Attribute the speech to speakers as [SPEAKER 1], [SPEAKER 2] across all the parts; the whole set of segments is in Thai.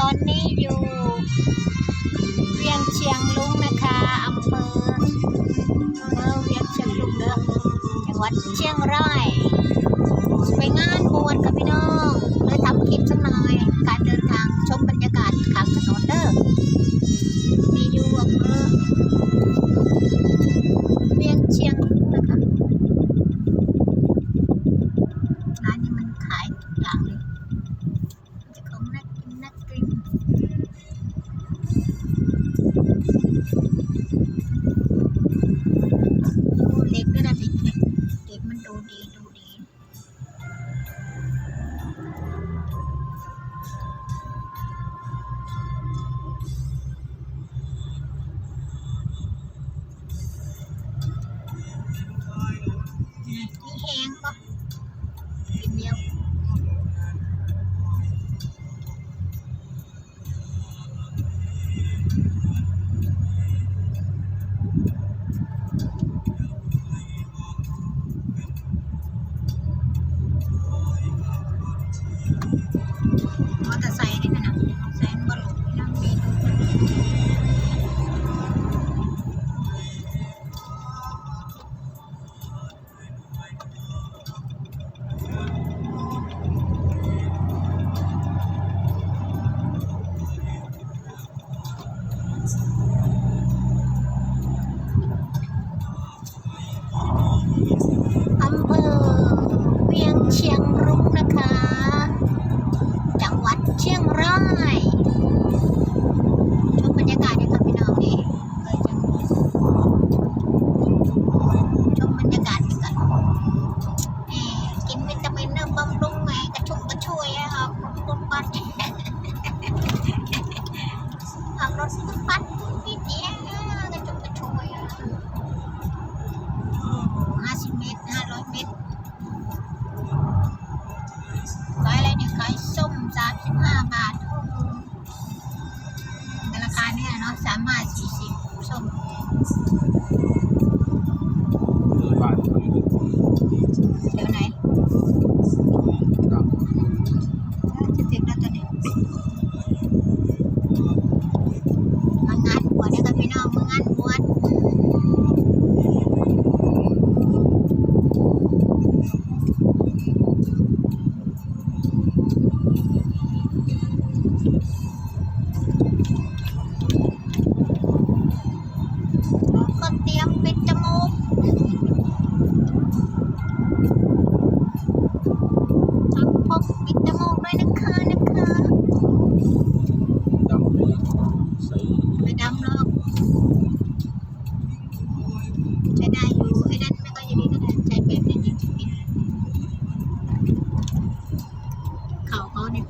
[SPEAKER 1] ตอนนี้อยู่ เวียงเชียงลุงนะคะอำเภออำเภอเวียงเชียงลุงเด้อจังหวัดเชียงรายไปงานบวชกับพี่น้องเลยทำคลิปสักหน่อย การเดินทางชมบรรยากาศข้างถนนเด้อมี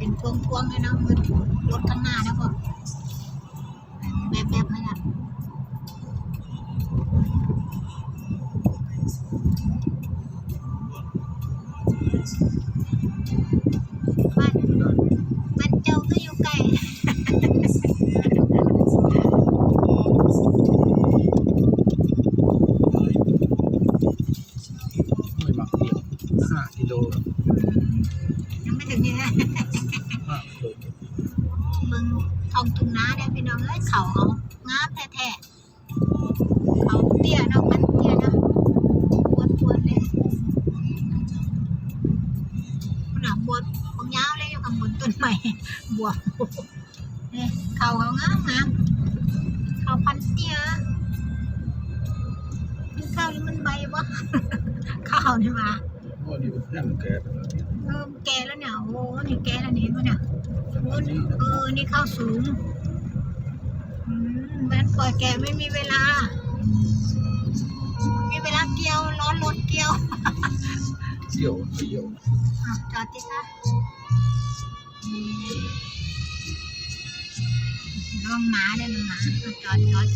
[SPEAKER 1] เขาเขาเนี่ยเป็นพวงๆเลยเนาะมือรถข้างหน้านะพ่อแบบแบบๆไม่ละบ้านบ้านเจ้าก็อยู่ไกล
[SPEAKER 2] ไม่บักเดียวห้ากิโล
[SPEAKER 1] ยังไม่ถึงนี่นะ
[SPEAKER 2] ห้ากิโล
[SPEAKER 1] มึงทองตุงน้าเนี่ยพี่น้องเอ้ยเขาเขางามแท้ๆเขาเตี้ยเนาะมันเตี้ยเนาะปวดปวดๆเลยหนาบวชผมยาวเลยอยู่ข้างบนต้นใหม่บวชนี่เขาเขางามงามเขาพันเตี้ยกินข้าวนี่มันใบวะข้าวนี่มา
[SPEAKER 2] โอ้นี่นั่นแก
[SPEAKER 1] เออแก่แล้วเนี่ยโอ้โหนี่แก่แล้วนี่มั้งเนี่ย
[SPEAKER 2] จังหวัดนี้นะ
[SPEAKER 1] เออ นี่เข้าสูงอืมแม่นปล่อยแกไม่มีเวลา มีเวลาเกี่ยวร้อนรถเกี่ยว
[SPEAKER 2] เที่ยวเที่ยว
[SPEAKER 1] อะจอดที่คะระวังหมาเด้อนะหมาอะจอดจอด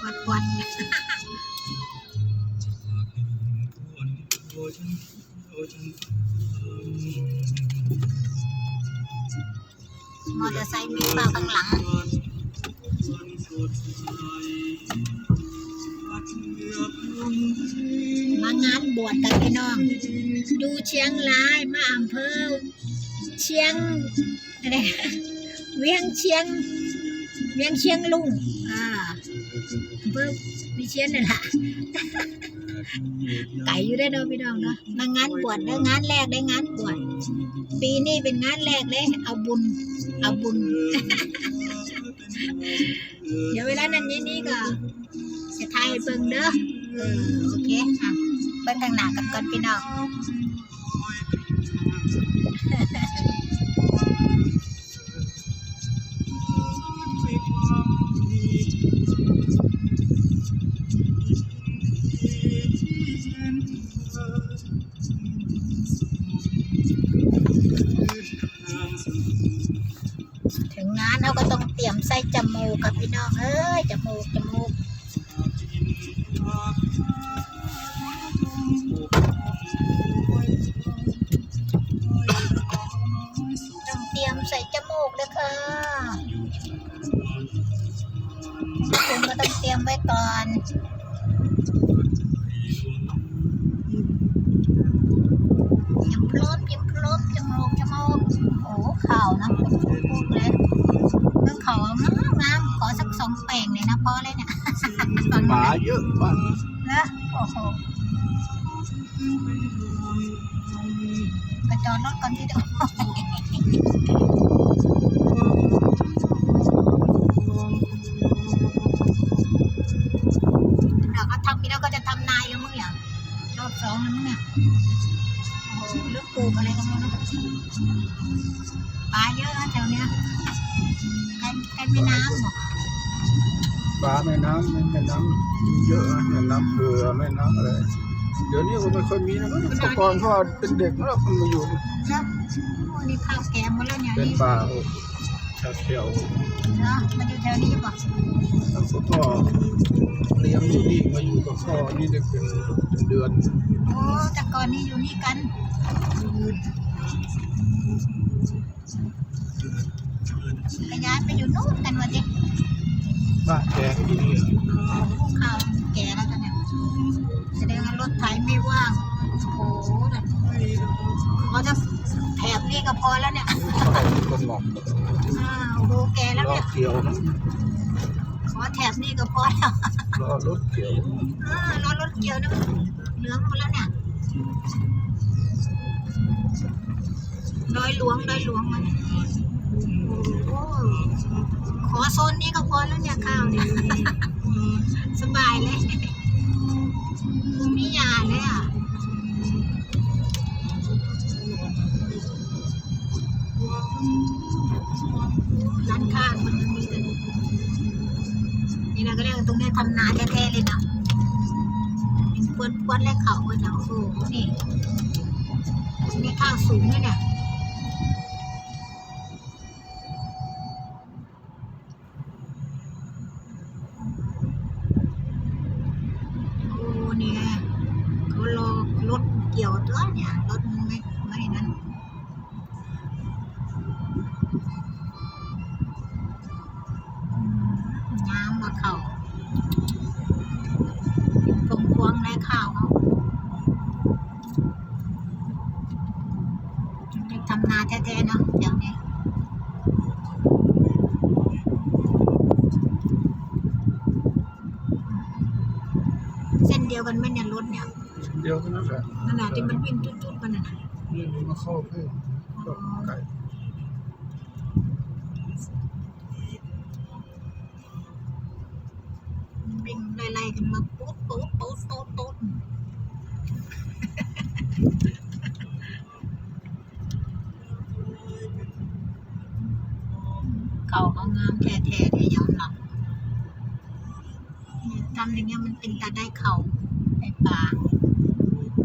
[SPEAKER 1] ปวดปวด มอเตอร์ไซค์มีเปล่าข้างหลัง มางานบวชกันพี่น้อง ดูเชียงรายมาอำเภอเชียงอะไรเวียงเชียง เวียงเชียงลุงอ่าอำเพิ่มวิเชียนนี่แหละไก่อยู่ได้เนาะพี่น้องเนาะมางานบวชได้งานแรกได้งานบวชปีนี้เป็นงานแรกเลย เอาบุญ เอาบุญ เดี๋ยวเวลานั้นนี่นี่ก็จะทายเบิ่งเด้อเออโอเคค่ะเบิ่งทางหน้ากันก่อนพี่น้อง นะโอ้โหกระจอดรถก่อนที่เดียวเราก็ทำพี่เราก็จะทำนายแล้วมึงอย่างรอบสองแล้วมึงเนี่ยโอ้โหลือกปลูกอะไรกันมั้งปลาเยอะนะแถวเนี้ยใกล้ใกล้แม่น้ำเหรอ
[SPEAKER 2] ปลาแม่น้ำแม่น้ำเยอะแม่น้ำเผือแม่น้ำอะไรเดี๋ยวนี้ก็ไม่ค่อยมีนะแต่ก่อนเขาเป็นเด็กแล้วมันมาอยู่
[SPEAKER 1] นะนี่ข้าวแกงหมดแล้วเนี่ย
[SPEAKER 2] เป็น
[SPEAKER 1] นี่
[SPEAKER 2] ป่าชาเขียว
[SPEAKER 1] เนาะมันอยู่แถวนี้ป่ะ
[SPEAKER 2] แล้วก็พ่อเลี้ยงอยู่นี่มาอยู่กับพ่อนี่ได้เป็นเป็นเดือน
[SPEAKER 1] โอ้แต่ก่อนนี่อยู่นี่กันขยายไปอยู่นู่นกันวะดิ
[SPEAKER 2] บ้านแกก็อยู่นี่
[SPEAKER 1] พวกข้าวแก่แล้วกันเนี่ยแสดงว่ารถไถไม่ว่างโอ้โหแบบพอจะแถบนี่ก็พอแล้วเนี่ย
[SPEAKER 2] คนหมอก
[SPEAKER 1] อ้าวดูแกแล้ว
[SPEAKER 2] ล้อ
[SPEAKER 1] เนี่ย
[SPEAKER 2] เขียวนะ
[SPEAKER 1] ขอแถบนี่ก็พอแล้ว
[SPEAKER 2] ล้อรถเขียว
[SPEAKER 1] อ่ารถรถเกี่ยวเนี่ยมันเหลืองหมดแล้วเนี่ยดอยหลวงดอยหลวงมันโอ้ ขอโซนนี้ก็พอแล้วเนี่ยข้าวเนี่ยสบายเลยมียาเลยอะร้านค้ามันมีแต่นี่นะก็เรียกตรงนี้ทำนาแท้ๆเลยเนาะเป็นพวนพวนๆและเขาก็จะโอ้โหนี่นี่ข้าวสูงด้วยเนี่ย เขาพงพวงในข้าวเขาเด็กทำนาแท้ๆเนาะอย่างนี้เส้นเดียวกันไหมเนี่ยรถเนี่ย
[SPEAKER 2] เดียวเท่านั้นแหละ
[SPEAKER 1] ขนาดที่มันวิ่งจุดๆมันน่ะนะ
[SPEAKER 2] นี่มาเข้าเพิ่มก็ไก่
[SPEAKER 1] วิ่งไล่ๆ กันมาปุ๊ดปุ๊ดปุ๊ดโต๊ดปุ๊ดเขาเขางามแท้ๆเลยยอมรับทำอย่างเงี้ยมันเป็นตาได้เข่าในป่า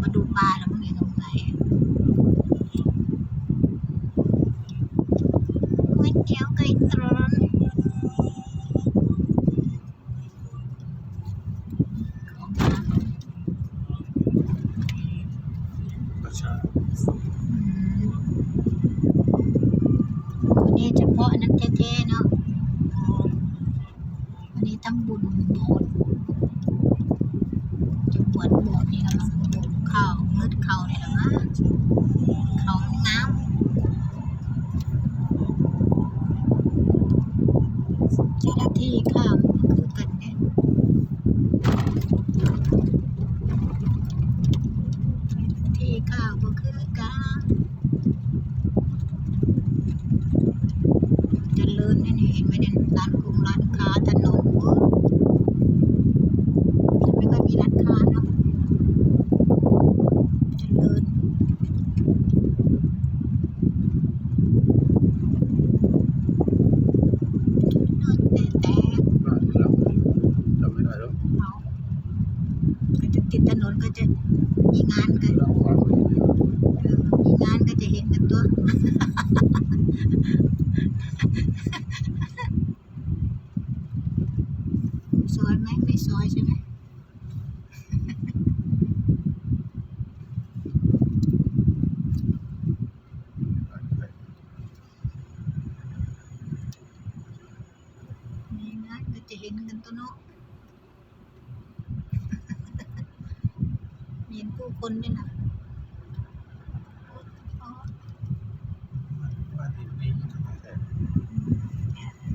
[SPEAKER 1] มาดูปลาแล้วมันมีตรงไหนก๋วยเตี๋ยวไก่ตรนของงาม
[SPEAKER 2] ประชา
[SPEAKER 1] วันนี้เฉพาะนั้นแท้ๆเนาะวันนี้ทำบุญโบสถ์จะบวชโบสถ์นี่กำลังปลูกข้าวมืดข้าวนี่แหละมั้งข้าวมันงาม เจ้าหน้าที่ข้ามคือกันเนี่ยที่ข้าวก็คือการเจริญนี่นี่เห็นไหมเนี่ยร้านกุ้งร้านค้าถนนเว้ยไม่ค่อยมีร้านค้าเนาะเจริญ แต่แต่
[SPEAKER 2] บ้านที่หลังจำไม่ได้แล้ว
[SPEAKER 1] เราก็จะ ติดถนนก็จะมีงานกัน
[SPEAKER 2] มี
[SPEAKER 1] งานก็จะเห็นกันตัวสวยไหมไม่สวยใช่ไหมงานก็จะเห็นกันตัวเนาะ เห็นผู้คนด้วยนะอ๋อ
[SPEAKER 2] บ้านที่นี่แต่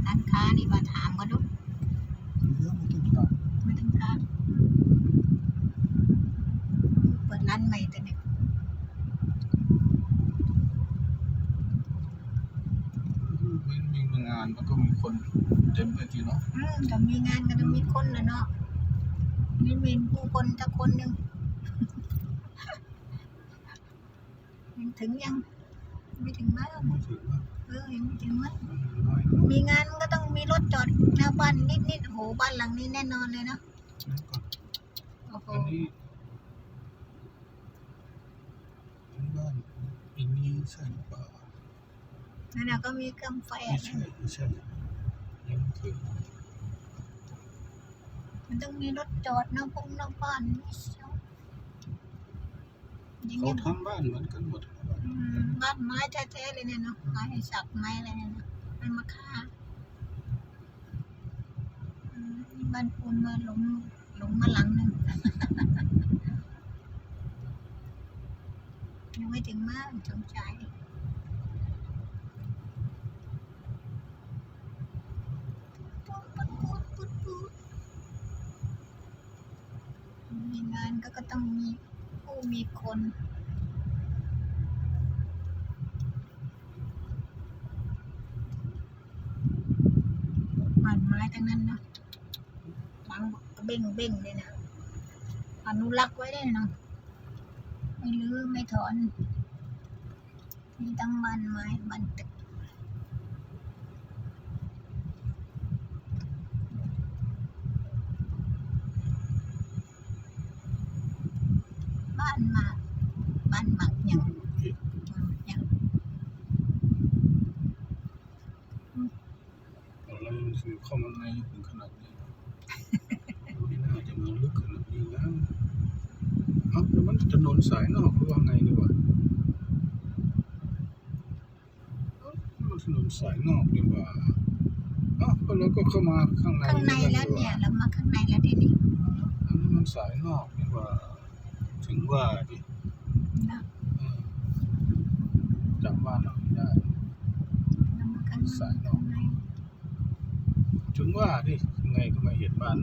[SPEAKER 1] ร้านค้านี่มาถามก็ดู
[SPEAKER 2] เยอะไม่ต้องถาม
[SPEAKER 1] ไม่ต้องถามเปิดร้านใหม่แต่เนี่ย
[SPEAKER 2] มีมีงานมันก็มีคนเต็มเลยทีเนาะ
[SPEAKER 1] อืมก็มีงานก็ต้องมีคนนะเนาะนี่มีผู้คนสักคนหนึ่ง ยังถึงยังไม่ถึงมาก
[SPEAKER 2] ไม่ถือว่า
[SPEAKER 1] เออยังไม่ถึงมาก
[SPEAKER 2] น้อย
[SPEAKER 1] มีงานมันก็ต้องมีรถจอดหน้าบ้านนิดๆโอ้โหบ้านหลังนี้แน่นอนเลยเนาะ
[SPEAKER 2] นั่นก็
[SPEAKER 1] โอ้โห
[SPEAKER 2] อันนี้บ้านอันนี้ใช่หรือเปล่า
[SPEAKER 1] นั่นน่ะก็มีเครื่องไฟ
[SPEAKER 2] ไม่
[SPEAKER 1] อะ
[SPEAKER 2] ใช่ไม่ใช่ยังไม่ถึง
[SPEAKER 1] มันต้องมีรถจอดหน้าพงหน้าบ้านไม่ใช่ยัง
[SPEAKER 2] เขาทำบ้านเหมือนกันหมด
[SPEAKER 1] บ้านไม้แท้ๆเลยเนี่ยเนาะไม้สักไม้อะไรเนี่ยนาะเป็นมะค่าอืมบ้านปูนมาหลงหลงมาหลังหนึ่งยังไม่ถึงมากสงใจมีงานก็ก็ต้องมี มีคนบ้านไม้ทั้งนั้นเนาะหลังเบ่งเบ่งเลยนะอนุรักษ์ไว้ได้เนาะไม่ลื้อไม่ถอนมีตั้งบ้านไม้บ้านตึกบ้านหมากบ้านหมากหยังอืมหยัง
[SPEAKER 2] อะไรมันคือเข้ามาในถึงขนาดนี้ไม่น่าจะมาลึกขนาดนี้แล้วเอ้าแล้วมันถนนสายนอกหรือว่าไงดีวะเอ้ามันถนนสายนอกดีกว่าเอ้าก็เราก็เข้ามาข้างใน
[SPEAKER 1] ข้างในแล้วเนี่ยเรามาข้างในแล้วทีนี้
[SPEAKER 2] อันนี้มันสายนอกดีกว่า ถึงว่าดิ
[SPEAKER 1] นะ
[SPEAKER 2] เออจำบ้านเราไม่ได้
[SPEAKER 1] เรามาข้างใน
[SPEAKER 2] สายนอก
[SPEAKER 1] ข้างใน
[SPEAKER 2] ถึง ว่าดิยังไงก็ไม่เห็นบ้าน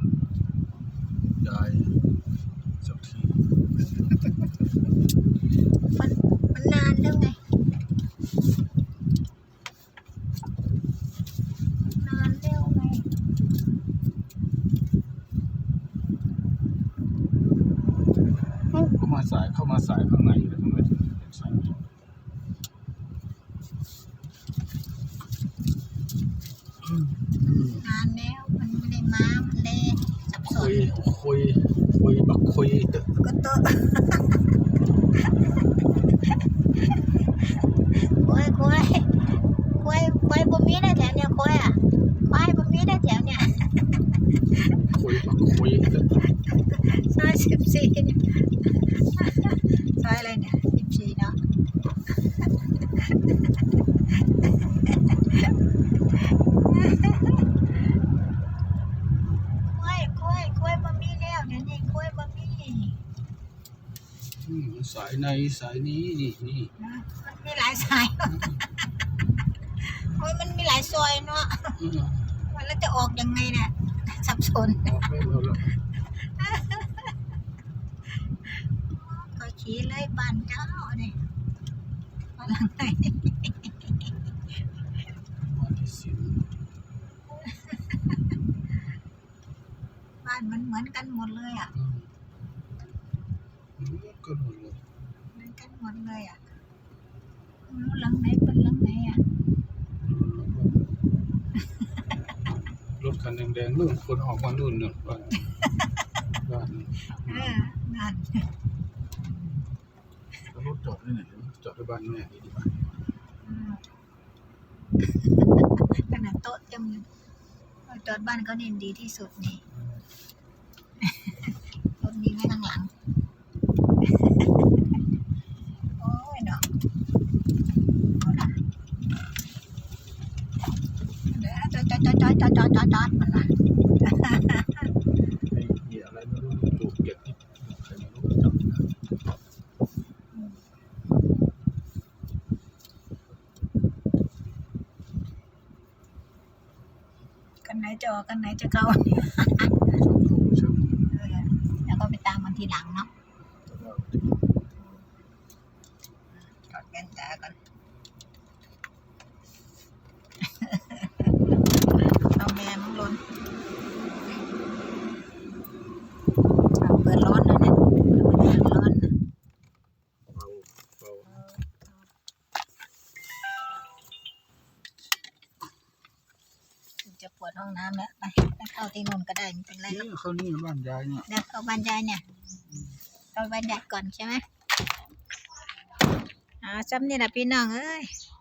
[SPEAKER 2] ยายสักที
[SPEAKER 1] มันมันนานแล้วไง นานแล้วไง
[SPEAKER 2] เอ้าเข้ามาสายเข้ามาสายข้างในเลยทำไมถึงเป็นสายนอกอืม
[SPEAKER 1] นานแล้ว มันไม่ได้มามันเละ สับส
[SPEAKER 2] คุ
[SPEAKER 1] น
[SPEAKER 2] ยคุยคุยบักคุยเด้อ
[SPEAKER 1] ก็โตะคุยคุยคุยคุยบ่มีได้แถวเนี่ยคุยอะคุยบ่มีได้แถวเนี่ย
[SPEAKER 2] คุยบักคุยเด้อ
[SPEAKER 1] ซอยสิบสี่ซอยอะไรเนี่ยสิบสี่เนาะคุยคุยคุยบ่มีแล้วเดี๋ยวนี้คุยบ่มี
[SPEAKER 2] อืม สายในสายนี้นี่นี่
[SPEAKER 1] นะมันมีหลายสายโอ้ยมันมีหลายซอยเนาะ
[SPEAKER 2] อืม
[SPEAKER 1] แล้วจะออกยังไงเนี่ยสับสน
[SPEAKER 2] ออกไม่เอาละ
[SPEAKER 1] ก็ขี่เลยบ้านเจ้าเนี่ยบ้านหลังไหน
[SPEAKER 2] วันที่สิบ
[SPEAKER 1] บ้านมันเหมือนกันหมดเลยอะ
[SPEAKER 2] อืมก็หมดเลย
[SPEAKER 1] เหมือนกันหมดเลยอะไม่รู้หลังไหนเป็นหลังไหนอะ
[SPEAKER 2] รถคันแดงๆนู่นคนออกมานู่นเนอะบ้านบ้านนี่
[SPEAKER 1] เออนั่น
[SPEAKER 2] แล้วรถจอดที่ไหนวะจอดที่บ้านแม่ดีกว่า
[SPEAKER 1] อืมขนาดโต๊ะเต็มเลยจอดบ้านเขาเนี่ยดีที่สุดนี่รถมีไว้ข้างหลัง โอ้ยดอกเอาล่ะเดี๋ยวจอด จอดจอดจอดจอดมันละ
[SPEAKER 2] มีอะไรไม่รู้ปลูกเก็บที่ใครไม่รู้จำได้
[SPEAKER 1] กันไหนจะออกกันไหนจะเข้า
[SPEAKER 2] ช่าง
[SPEAKER 1] เออแล้วก็ไปตามมันทีหลังเนาะ
[SPEAKER 2] แต่ว่า
[SPEAKER 1] ถอดแว่นตาก่อน เอาแม่มันลนเอาเปิดร้อนนะเนี่ยเปิดร้อนนะ
[SPEAKER 2] เบาเบา
[SPEAKER 1] จะปวดห้ องน้ำแล้วไปไปเข้าที่นู่นก็ได้ไม่เป็นไรหรอก
[SPEAKER 2] เนี่ยเขานี่บ้านยายเนี่ย
[SPEAKER 1] เดี๋ยวเข้าบ้านยายเนี่ยเข้าบ้านยายก่อนใช่ไหมอ่าจำนี่แหละพี่น้องเอ้ย